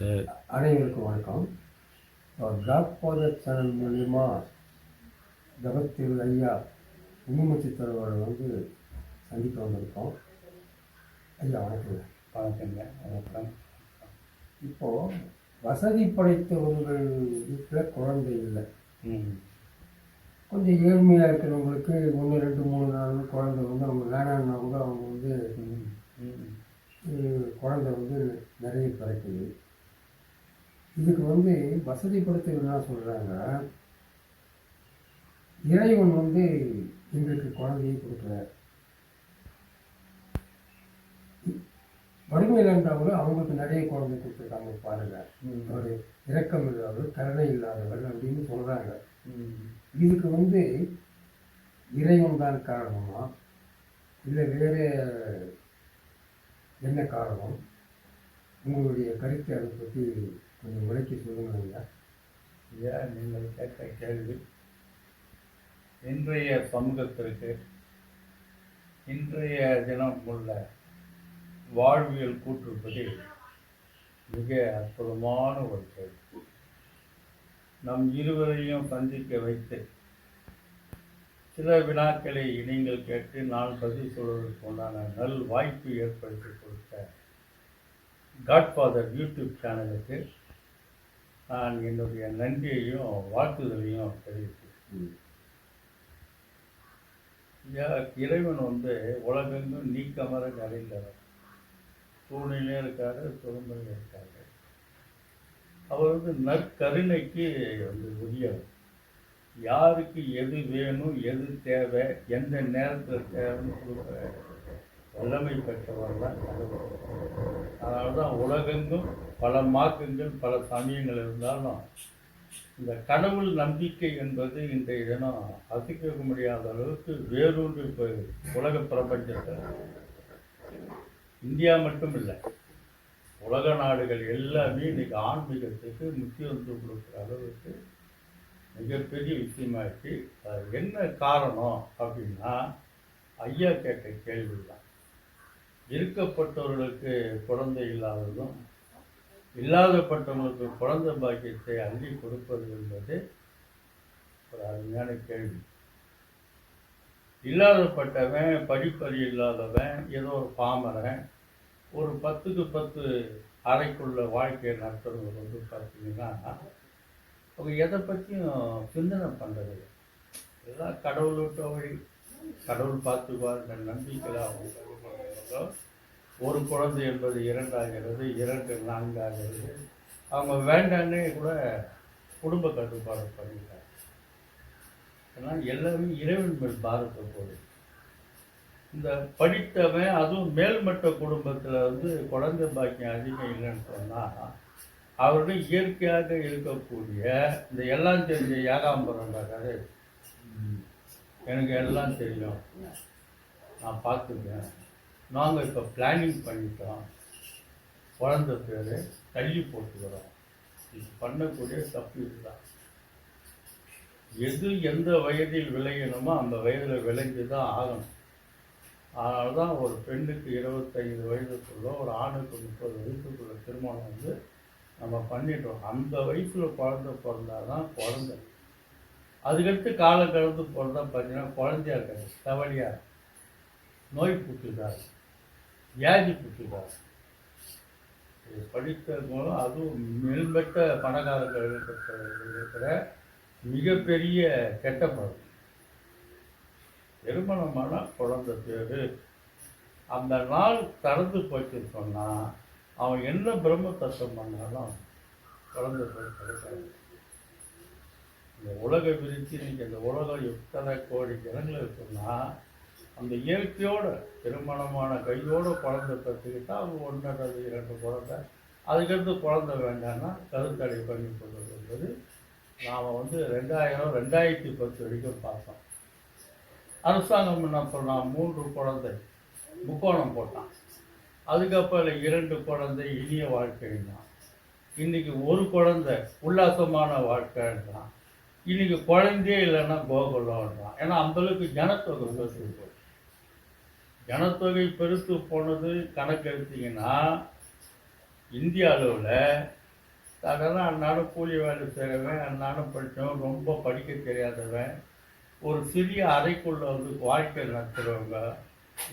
சரி அனைவருக்கும் வணக்கம். காட் ஃபாதர் சேனல் மூலிமா ஜபத்திரு ஐயா உண்மைச்சி தலைவரை வந்து சந்திக்க வந்திருக்கோம். ஐயா வணக்கம் வணக்கங்க. வணக்கம். இப்போது வசதி படைத்தவர்கள் வீட்டில் குழந்தை இல்லை. ம். கொஞ்சம் ஏழ்மையாக இருக்கிறவங்களுக்கு ஒன்று ரெண்டு மூணு நாலு குழந்தை வந்து அவங்க வேணான்னா கூட அவங்க வந்து குழந்தை வந்து நிறைய பிறக்குது. இதுக்கு வந்து வசதி படுத்தவர்கள் என்ன சொல்கிறாங்க இறைவன் வந்து எங்களுக்கு குழந்தையை கொடுக்குறார். வறுமையில் இருந்தவங்க அவங்களுக்கு நிறைய குழந்தை கொடுத்துருக்காங்க பாருங்க. ம். ஒரு இரக்கம் இல்லாதவர் கருணை இல்லாதவர் அப்படின்னு சொல்கிறாங்க இதுக்கு வந்து இறைவன் தான் காரணமா? இல்லை வேறு என்ன காரணம்? உங்களுடைய கருத்தை அதை பற்றி கொஞ்சம் விளக்கி சொல்லுங்கள் ஐயா ஐயா நீங்கள் கேட்ட கேள்வி. இன்றைய சமூகத்திற்கு இன்றைய தினம் உள்ள வாழ்வியல் கூற்றுப்படி மிக அற்புதமான ஒரு கேள்வி. நம் இருவரையும் சந்திக்க வைத்து சில வினாக்களை நீங்கள் கேட்டு நான் பதில் சொல்வதற்கு உண்டான நல் வாய்ப்பு ஏற்படுத்தி கொடுத்த காட்ஃபாதர் யூடியூப் சேனலுக்கு நான் என்னுடைய நன்றியையும் வாழ்த்துதலையும் தெரிவித்தேன் இறைவன் வந்து உலகெங்கும் நீக்கமர நிறைந்தவர் தூணிலே இருக்காரு துரும்பிலே இருக்காரு. அவர் வந்து நற்கருணைக்கு வந்து உரியவர். யாருக்கு எது வேணும் எது தேவை எந்த நேரத்தில் தேவைன்னு கொடுக்குற வல்லமை பெற்றவர்கள் தான் அதனால தான் உலகெங்கும் பல மார்க்கங்கள் பல சமயங்கள் இருந்தாலும் இந்த கடவுள் நம்பிக்கை என்பது இன்றைய தினம் அசைக்க முடியாத அளவுக்கு வேரூன்றி போயிடுது உலக பிரபஞ்சத்தில் இந்தியா மட்டும் இல்லை உலக நாடுகள் எல்லாமே இன்றைக்கி ஆன்மீகத்துக்கு முக்கியத்துவம் கொடுக்குற அளவுக்கு மிகப்பெரிய விஷயமாச்சு அது என்ன காரணம் அப்படின்னா ஐயா கேட்ட கேள்வி தான் இருக்கப்பட்டவர்களுக்கு குழந்தை இல்லாததும் இல்லாதப்பட்டவங்களுக்கு குழந்தை பாக்கியத்தை அள்ளி கொடுப்பது என்பது ஒரு அருமையான கேள்வி. இல்லாதப்பட்டவன் படிப்பறி இல்லாதவன் ஏதோ ஒரு பாமரன் ஒரு பத்துக்கு பத்து அறைக்குள்ள வாழ்க்கையை நடத்துறவங்க வந்து பார்த்தீங்கன்னா அவங்க எதை பற்றியும் சிந்தனை பண்ணுறது எல்லாம் கடவுள் விட்ட வழி. கடவுள் பார்த்துக்குவார்ன்ற நம்பிக்கையில் அவங்க ஒரு குழந்தை என்பது இரண்டாகிறது இரண்டு நான்காகிறது. அவங்க வேண்டான்னே கூட குடும்ப கட்டுப்பாடு பண்ணிட்டாங்க. ஏன்னா எல்லாமே இறைவன் மேல் பாரத்தை போகுது இந்த படித்தவன் அதுவும் மேல்மட்ட குடும்பத்தில் வந்து குழந்தை பாக்கியம் அதிகம் இல்லைன்னு சொன்னால் அவருடைய இயற்கையாக இருக்கக்கூடிய இந்த எல்லாம் தெரிஞ்ச ஏகாம்பரம் கதை. எனக்கு எல்லாம் தெரியும். நான் பார்த்துருக்கேன் நாங்கள் இப்போ பிளானிங் பண்ணிட்டோம். குழந்த பேர் தள்ளி போட்டுக்கிறோம் இது பண்ணக்கூடிய தப்பு இதுதான். எது எந்த வயதில் விளையணுமோ அந்த வயதில் விளைஞ்சு தான் ஆகணும். அதனால தான் ஒரு பெண்ணுக்கு இருபத்தைந்து வயதுக்குள்ளே ஒரு ஆணுக்கு முப்பது வயதுக்குள்ள திருமணம் வந்து நம்ம பண்ணிட்டோம். அந்த வயசில் குழந்தை பிறந்தாதான் குழந்தை. அதுக்கடுத்து காலம் கடந்து பிறந்தா பார்த்தீங்கன்னா குழந்தையா இருக்காது தவழியா நோய் புற்றுதார் வியாதி புற்றுதார் இது மூலம் அதுவும் மேம்பட்ட பணக்காரர்கள் இருக்கிற மிகப்பெரிய கெட்ட பழக்கம் திருமணமான குழந்தை பேர் அந்த நாள் கடந்து போயிட்டு சொன்னால் அவன் என்ன பிரம்ம தத்துவம் பண்ணாலும் குழந்தை பேர் கிடைக்காது. இந்த உலகை விரிச்சு இன்றைக்கி இந்த உலகம் எத்தனை கோடி ஜனங்கள் இருக்குன்னா அந்த இயற்கையோட திருமணமான கையோடு குழந்தை பெற்றுக்கிட்டால் அவங்க ஒன்றது இரண்டு குழந்தை. அதுக்கடுத்து குழந்தை வேண்டாம்னா கருத்தடை பண்ணி கொள்வது என்பது நாம் வந்து ரெண்டாயிரம் ரெண்டாயிரத்தி பத்து வரைக்கும் பார்த்தோம் அரசாங்கம் என்ன சொன்னான் மூன்று குழந்தை முக்கோணம் போட்டான். அதுக்கப்புறம் இரண்டு குழந்தை இனிய வாழ்க்கைன்றான் இன்னைக்கு ஒரு குழந்தை உல்லாசமான வாழ்க்கைன்றான். இன்னைக்கு குழந்தையே இல்லைன்னா கோகுலம்ன்றான் ஏன்னா அந்தளவுக்கு ஜனத்தொகை பெருசு. போச்சு ஜனத்தொகை பெருசு போனது கணக்கு எடுத்தீங்கன்னா இந்திய அளவில் அதெல்லாம் அன்னாலும் கூலி வேலை செய்கிறவன் அன்னாலும் படித்தவன் ரொம்ப படிக்க தெரியாதவன் ஒரு சிறிய அறைக்குள்ளே வந்து வாழ்க்கை நடத்துகிறவங்க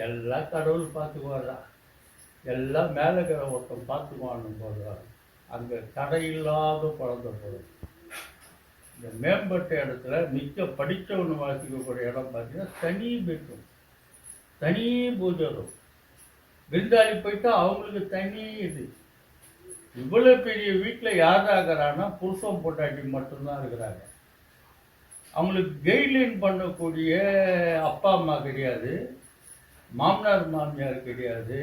எல்லாம் கடவுள் பார்த்துக்குவாரான் எல்லாம் மேலே இருக்கிற ஒருத்தன் பார்த்துக்குவானும் போது அங்கே தடையில்லாத குழந்த போதும் இந்த மேம்பட்ட இடத்துல மிக்க படித்தவனு வாசிக்கக்கூடிய இடம் பார்த்தீங்கன்னா தனி பெட்ரூம். தனி பூஜை விருந்தாளி போயிட்டா அவங்களுக்கு தனி இது. இவ்வளோ பெரிய வீட்டில் யார் ஆகிறான்னா புருஷம் பொட்டாட்டி மட்டும்தான் இருக்கிறாங்க. அவங்களுக்கு கைட்லைன் பண்ணக்கூடிய அப்பா அம்மா கிடையாது. மாமனார் மாமியார் கிடையாது.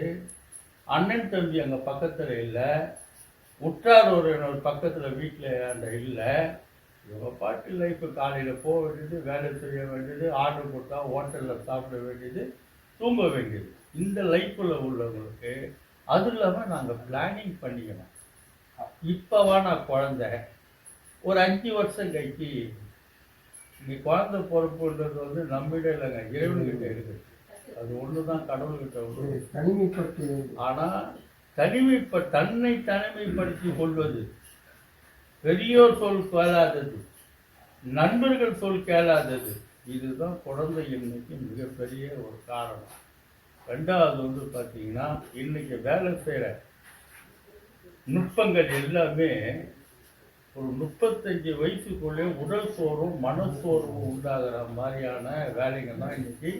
அண்ணன் தம்பி அங்கே பக்கத்தில் இல்லை. உற்றார் ஒரு பக்கத்தில் வீட்டில் அந்த இல்லை. இவங்க பாட்டு லைஃப் காலையில் போக வேண்டியது வேலை செய்ய வேண்டியது ஆர்டர் கொடுத்தா ஹோட்டலில் சாப்பிட வேண்டியது தூங்க வேண்டியது. இந்த லைஃப்பில் உள்ளவங்களுக்கு அது இல்லாமல் நாங்கள் பிளானிங் பண்ணிக்கணும். இப்போவா நான் குழந்த. ஒரு அஞ்சு வருஷம் கழிச்சு இங்கே குழந்தை பொறுப்புன்றது வந்து நம்மிடம் இல்லைங்க இறைவன்கிட்ட இருக்குது அது ஒன்று தான் கடவுள்கிட்ட ஒன்று தனிமைப்பட்டு ஆனால் தனிமைப்ப தன்னை தனிமைப்படுத்தி கொள்வது பெரியோர் சொல் கேளாதது நண்பர்கள் சொல் கேளாதது. இதுதான் குழந்தை இன்னைக்கு மிகப்பெரிய ஒரு காரணம். ரெண்டாவது வந்து பார்த்தீங்கன்னா இன்னைக்கு வேலை செய்கிற நுட்பங்கள் எல்லாமே ஒரு முப்பத்தஞ்சு வயசுக்குள்ளே உடல் சோர்வும் மனசோர்வும் உண்டாகிற மாதிரியான வேலைங்க தான் இன்னைக்கு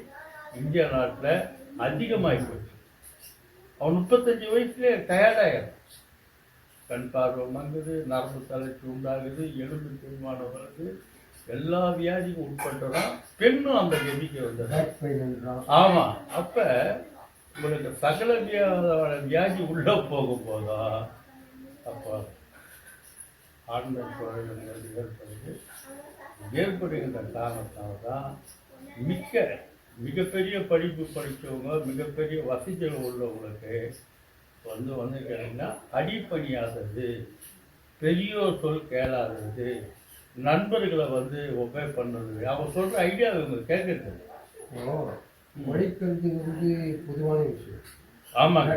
இந்திய நாட்டில் அதிகமாகி போச்சு அவன் முப்பத்தஞ்சு வயசுலேயே டயர்டாயிடும் கண் பார்வை மங்குது நரம்பு தளர்ச்சி உண்டாகுது எலும்பு தேய்மானம் வருது எல்லா வியாதிக்கும் உட்பட்டுதான் பெண்ணும் அந்த கதிக்கு வந்துடுறாங்க பேக் பெயின்ன்றான் ஆமா. அப்ப உங்களுக்கு சகல வியா- வியாதி உள்ள போகும் போதா அப்ப ஆண்மை குறைகள் ஏற்படுது. ஏற்படுகின்ற காரணத்தால தான் மிக்க மிகப்பெரிய படிப்பு படித்தவங்க மிகப்பெரிய வசதிகள் உள்ளவங்களுக்கு வந்து வந்து கேட்டீங்கன்னா அடிப்பணியாதது பெரியோர் சொல் கேளாதது நண்பர்களை வந்து ஒபே பண்ணுறது அவங்க சொல்கிற ஐடியா இவங்க கேட்கறது ஓ படிக்கிறது வந்து பொதுவான விஷயம். ஆமாங்க.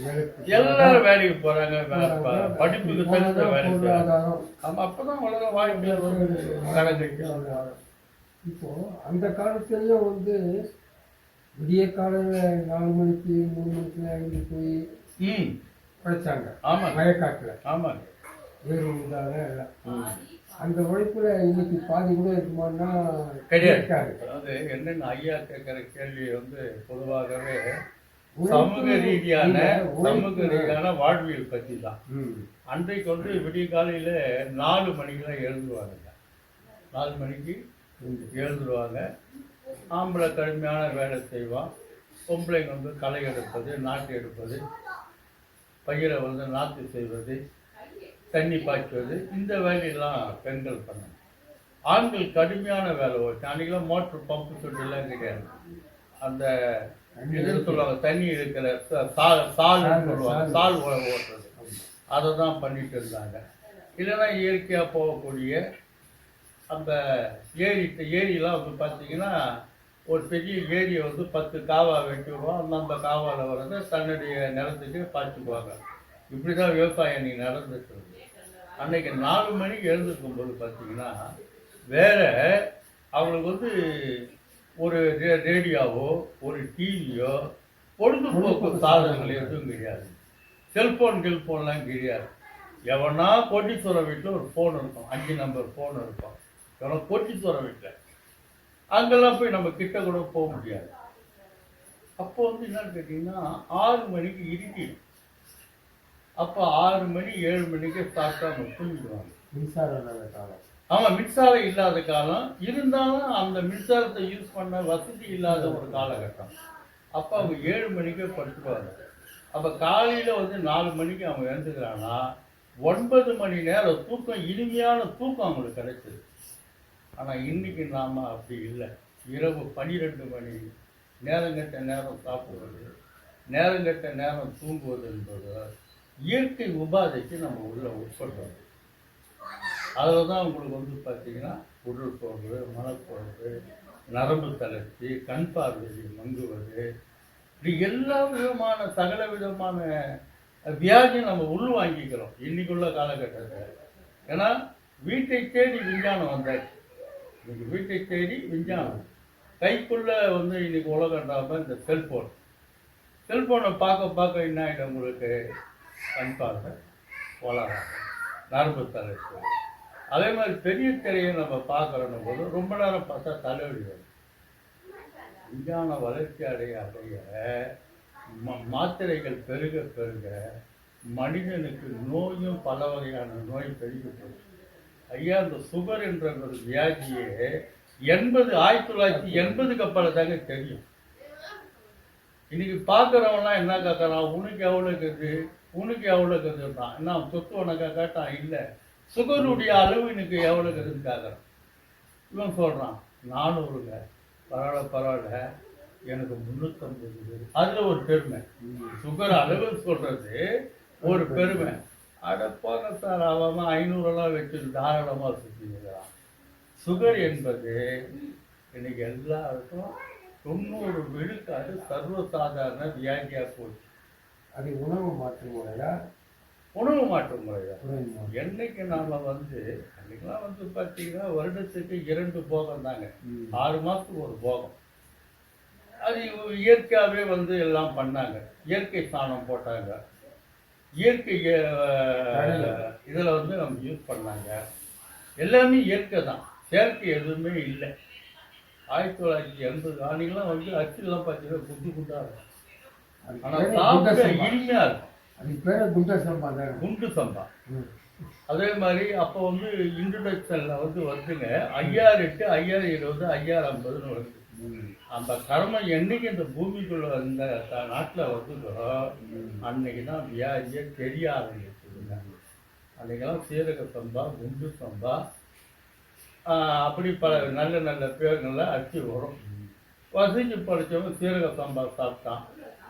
வேலைக்கு எல்லாரும் வேலைக்கு போறாங்க படிப்புக்கு தகுந்த வேலை ஆமா அப்பதான் உலக கலந்துருக்கு இப்போ அந்த காலத்துலயும் வந்து விடிய காலையில நாலு மணிக்கு மூணு மணிக்கு ஐந்து போய் ம். படிச்சாங்க ஆமாங்க. வயக்காட்டுல ஆமாங்க. வேறு உண்டாக எல்லாம். அந்த உழைப்புல இன்னைக்கு பாதி கூட இருக்குமான்னா கிடையாது. அதாவது என்னென்ன ஐயா கேட்கிற கேள்வி வந்து பொதுவாகவே சமூக ரீதியான சமூக ரீதியான வாழ்வியல் பற்றி தான். அன்றைக்கு வந்து விடிய காலையில நாலு மணிக்கெல்லாம் எழுந்துருவாங்க. நாலு மணிக்கு. எழுந்துருவாங்க. ஆம்பளை கடுமையான வேலை செய்வான் பொம்பளைங்க வந்து களை எடுப்பது நாட்டு எடுப்பது பயிரை வந்து நாற்று செய்வது தண்ணி பாய்ச்சுவது இந்த வேலையெல்லாம் பெண்கள் பண்ணணும். ஆண்கள் கடுமையான வேலை ஓட்டு அன்றைக்கெல்லாம் மோட்ரு பம்பு சுட்டுலாம் கிடையாது. அந்த இதுன்னு சொல்லுவாங்க தண்ணி இருக்கிற சால் சால்னு சொல்லுவாங்க சால். ஓட்டுறது. அதை தான் பண்ணிட்டு இருந்தாங்க. இல்லைன்னா இயற்கையாக போகக்கூடிய அந்த ஏரி ஏரியெலாம் வந்து பார்த்தீங்கன்னா ஒரு பெரிய ஏரியை வந்து பத்து காவா வெட்டிடுவோம் நம்ம காவாவில் வரதை தன்னுடைய நிலத்துக்கு பார்த்துக்குவாங்க. இப்படி தான் விவசாயம் இன்னைக்கு நடந்துட்டு இருக்கு அன்னைக்கு நாலு மணிக்கு எழுந்திருக்கும் போது பார்த்தீங்கன்னா வேற அவங்களுக்கு வந்து ஒரு ரே- ரேடியோவோ ஒரு டிவியோ பொழுதுபோக்கு சாதனங்கள் எதுவும் கிடையாது. செல்ஃபோன் கில்போன்லாம் கிடையாது. எவனா கோட்டீஸ்வரம் வீட்டில் ஒரு ஃபோன் இருக்கும். அஞ்சு நம்பர் ஃபோன் இருக்கும். எவனா கோட்டீஸ்வரம் வீட்டில். அங்கெல்லாம் போய் நம்ம கிட்ட கூட போக முடியாது. அப்போ வந்து என்னன்னு கேட்டிங்கன்னா ஆறு மணிக்கு இருட்டிடும் அப்போ ஆறு மணி ஏழு மணிக்கு சாப்பிட்டா அவங்க தூங்கிடுவாங்க. மின்சாரம் இல்லாத காலம் ஆமாம் மின்சாரம் இல்லாத காலம். இருந்தாலும் அந்த மின்சாரத்தை யூஸ் பண்ண வசதி இல்லாத ஒரு காலகட்டம். அப்போ அவங்க ஏழு மணிக்கே படுத்துக்குவாங்க. அப்போ காலையில் வந்து நாலு மணிக்கு அவங்க எழுந்துக்கிறாங்கன்னா ஒன்பது மணி நேரம் தூக்கம் இனிமையான தூக்கம் அவங்களுக்கு கிடைச்சிது ஆனால் இன்றைக்கி நாம் அப்படி இல்லை. இரவு பன்னிரெண்டு மணி நேரங்கட்ட நேரம் சாப்பிடுவது நேரங்கட்ட நேரம் தூங்குவது என்பது இயற்கை உபாதைக்கு நம்ம உள்ளே உட்படுறோம் அதில் தான் உங்களுக்கு வந்து பார்த்தீங்கன்னா உடல் போடுறது மனப்போடுறது நரம்பு தளர்ச்சி கண் பார்வை மங்குவது இப்படி எல்லா விதமான சகல விதமான வியாதியும் நம்ம உள் வாங்கிக்கிறோம் இன்னைக்குள்ள காலகட்டத்தில். ஏன்னா வீட்டை தேடி விஞ்ஞானம் வந்தாச்சு. இன்னைக்கு வீட்டை தேடி விஞ்ஞானம். கைக்குள்ள வந்து இன்னைக்கு உலகன்றாம இந்த செல்போன் செல்போனை பார்க்க பார்க்க என்ன ஆகிடும் உங்களுக்கு? கண் பார்வை வளரும் நரம்பு தளர்ச்சி அதே மாதிரி பெரிய திரையை நம்ம பார்க்குறோம் போது ரொம்ப நேரம் பார்த்தா தலைவலி வரும். விஞ்ஞான வளர்ச்சி அடைய அடைய ம- மாத்திரைகள் பெருக பெருக மனிதனுக்கு நோயும் பல வகையான நோய் பெருகி போச்சு. ஐயா அந்த சுகர் என்ற ஒரு வியாதியே எண்பது ஆயிரத்தி தொள்ளாயிரத்தி எண்பதுக்கு அப்புறம் தாங்க தெரியும். இன்னைக்கு பார்க்குறவன்லாம் என்ன கேட்குறான்? உனக்கு எவ்வளோ இருக்குது? உனக்கு எவ்வளோ இருக்குதுன்றான் என்ன சொத்து உனக்கா கேட்டான் இல்லை. சுகருடைய அளவு இன்னைக்கு எவ்வளோ இருக்குதுன்னு கேட்குறான். இவன் சொல்கிறான் நானூறுங்க. பரவாயில்ல பரவாயில்ல. எனக்கு முந்நூற்றம்பது அதில் ஒரு பெருமை. சுகர் அளவு சொல்கிறது ஒரு பெருமை. அட போங்க சார் அவன் ஐநூறுலாம் வச்சுட்டு தாராளமாக சுற்றிக்கிறான் சுகர் என்பது இன்னைக்கு எல்லாருக்கும் தொண்ணூறு விழுக்காடு சர்வசாதாரண வியாதியாக போச்சு. அது உணவு மாற்று முறையா? உணவு மாற்று மாற்று. என்னைக்கு நாம வந்து அன்னைக்கெல்லாம் வந்து பார்த்தீங்கன்னா வருடத்துக்கு இரண்டு போகம் தாங்க. ஆறு மாதத்துக்கு ஒரு போகம். அது இயற்கையாகவே வந்து எல்லாம் பண்ணாங்க. இயற்கை சாணம் போட்டாங்க. இயற்கை இதில் வந்து நம்ம யூஸ் பண்ணாங்க எல்லாமே இயற்கை தான். செயற்கை எதுவுமே இல்லை. ஆயிரத்தி தொள்ளாயிரத்தி எண்பது அன்னைக்கெல்லாம் வந்து அச்சுலாம் பார்த்தீங்கன்னா குண்டு குண்டாக இருக்கும். அது ஆனால் பேரே சாப்பிட குண்ட சம்பா. இனிமையாக இருக்கும். அதுக்கு பேரே குண்ட சம்பா குண்டு சம்பா. அதே மாதிரி அப்போ வந்து இன்ட்ரடக்ஷன்ல வந்து வந்துங்க ஐயாயிரம் எட்டு ஐயாயிரம் இருபது ஐயாயிரம் ஐம்பதுன்னு வருது. அந்த கர்மம் என்னைக்கு இந்த பூமிக்குள்ள இந்த நாட்டுல வருதோ ம். அன்னைக்கு தான் வியாதியே தெரிய ஆரம்பிச்சுதுங்க அன்னைக்கெல்லாம் சீரக சம்பா குண்டு சம்பா அப்படி பல நல்ல நல்ல பேர்கள்லாம் அச்சு வரும். வசதி படித்தவங்க சீரக சம்பா சாப்பிட்டான்.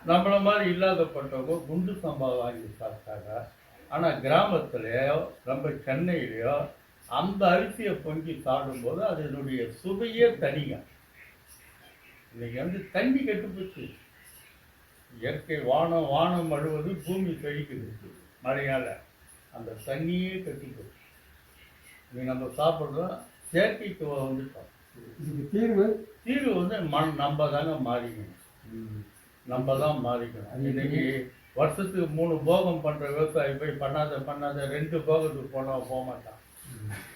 நம்மள மாதிரி இல்லாதப்பட்டவங்க குண்டு சம்பா வாங்கி சாப்பிட்டாங்க. ஆனால் கிராமத்துலேயோ நம்ம சென்னையிலையோ அந்த அரிசியை பொங்கி சாப்பிடும்போது அதனுடைய சுவையே தனிங்க. இன்னைக்கு வந்து தண்ணி கெட்டு போச்சு இயற்கை வானம் வானம் அழுவது பூமி செழிக்குது மழையால் அந்த தண்ணியே கெட்டு போச்சு இன்னைக்கு நம்ம சாப்பிட்றோம். செயற்கைக்கு வந்துட்டோம் இதுக்கு தீர்வு? தீர்வு வந்து மண் நம்ம தாங்க மாறிக்கணும். நம்ம தான் மாறிக்கணும். இன்னைக்கு வருஷத்துக்கு மூணு போகம் பண்ற விவசாயி போய் பண்ணாத பண்ணாத ரெண்டு போகத்துக்கு போனவன் போக மாட்டான்.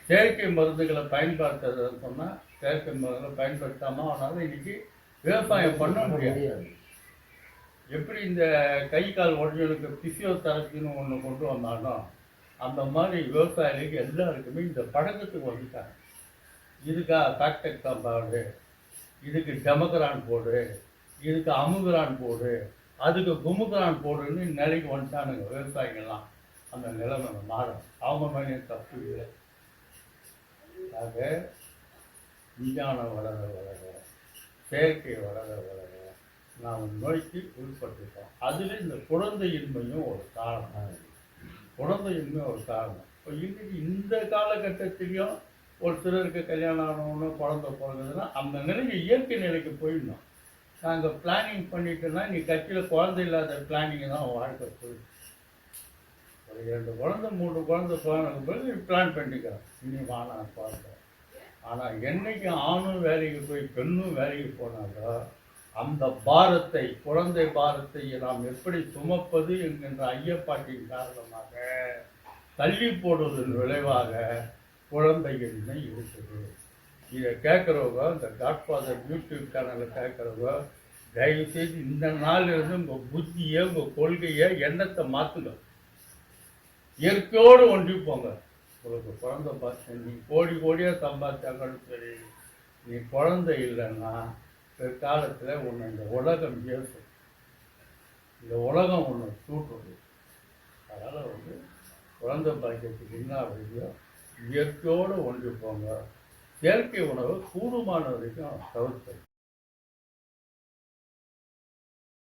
செயற்கை மருந்துகளை பயன்படுத்துறதுன்னு சொன்னா செயற்கை மருந்துகளை பயன்படுத்தாம அவனால இன்னைக்கு விவசாயம் பண்ண முடியாது. எப்படி இந்த கை கால் உடஞ்சலுக்கு பிசியோதெரப்பின்னு ஒன்று கொண்டு வந்தானோ அந்த மாதிரி விவசாயிகளுக்கு எல்லாருக்குமே இந்த பழக்கத்துக்கு வந்துட்டாங்க. இதுக்கா காக்டெக் சாம்பாடு இதுக்கு டெமக்ரான் போடு இதுக்கு அமுகுரான் போடு அதுக்கு குமுகுரான் போடுன்னு நிலைக்கு வந்துட்டானுங்க விவசாயிகள்லாம். அந்த நிலைமை மாறும். அவங்க மேலேயும் தப்பு இல்லை. ஆக விஞ்ஞானம் வளர வளர செயற்கை வளர வளர நாம் நோய்க்கு உட்பட்டுட்டோம். அதில் இந்த குழந்தையின்மையும் ஒரு காரணம். குழந்தையின்மையும் ஒரு காரணம். இப்போ இன்றைக்கு இந்த காலகட்டத்திலையும் ஒரு சிலருக்கு கல்யாணம் ஆனவொன்னு குழந்தை பிறந்ததுன்னா அந்த நிலைக்கு இயற்கை நிலைக்கு போயிடணும். நாங்கள் பிளானிங் பண்ணிட்டோன்னா நீ கட்சியில் குழந்தை இல்லாத பிளானிங் தான் வாழ்க்கை போயிடும். ஒரு இரண்டு குழந்தை மூணு குழந்தை பிறந்த பிறகு பிளான் பண்ணிக்கிறோம். இனி வானா குழந்தை ஆனால் என்னைக்கு ஆணும் வேலைக்கு போய் பெண்ணும் வேலைக்கு போனாலோ அந்த பாரத்தை குழந்தை பாரத்தை நாம் எப்படி சுமப்பது என்கின்ற ஐயப்பாட்டின் காரணமாக தள்ளி போடுவதன் விளைவாக குழந்தையின்மை இருக்குது இதை கேட்குறவங்க இந்த காட்ஃபாதர் யூடியூப் சேனலில் கேட்குறவங்க தயவுசெய்து இந்த நாள்ல இருந்து உங்கள் புத்தியை உங்கள் கொள்கையை எண்ணத்தை மாற்றுங்க இயற்கையோடு ஒன்றி போங்க. உங்களுக்கு குழந்த பார்த்து நீ கோடி கோடியாக சம்பாதிச்சாங்கன்னு சரி நீ குழந்தை இல்லைன்னா பிற்காலத்தில் உன்னை இந்த உலகம் ஏசும் இந்த உலகம் ஒன்று சூட்டுறது அதனால் வந்து குழந்த பாக்கியத்துக்கு என்ன வழியோ இயற்கையோடு ஒன்றி போங்க. செயற்கை உணவு கூடுமான வரைக்கும் தவிர்த்து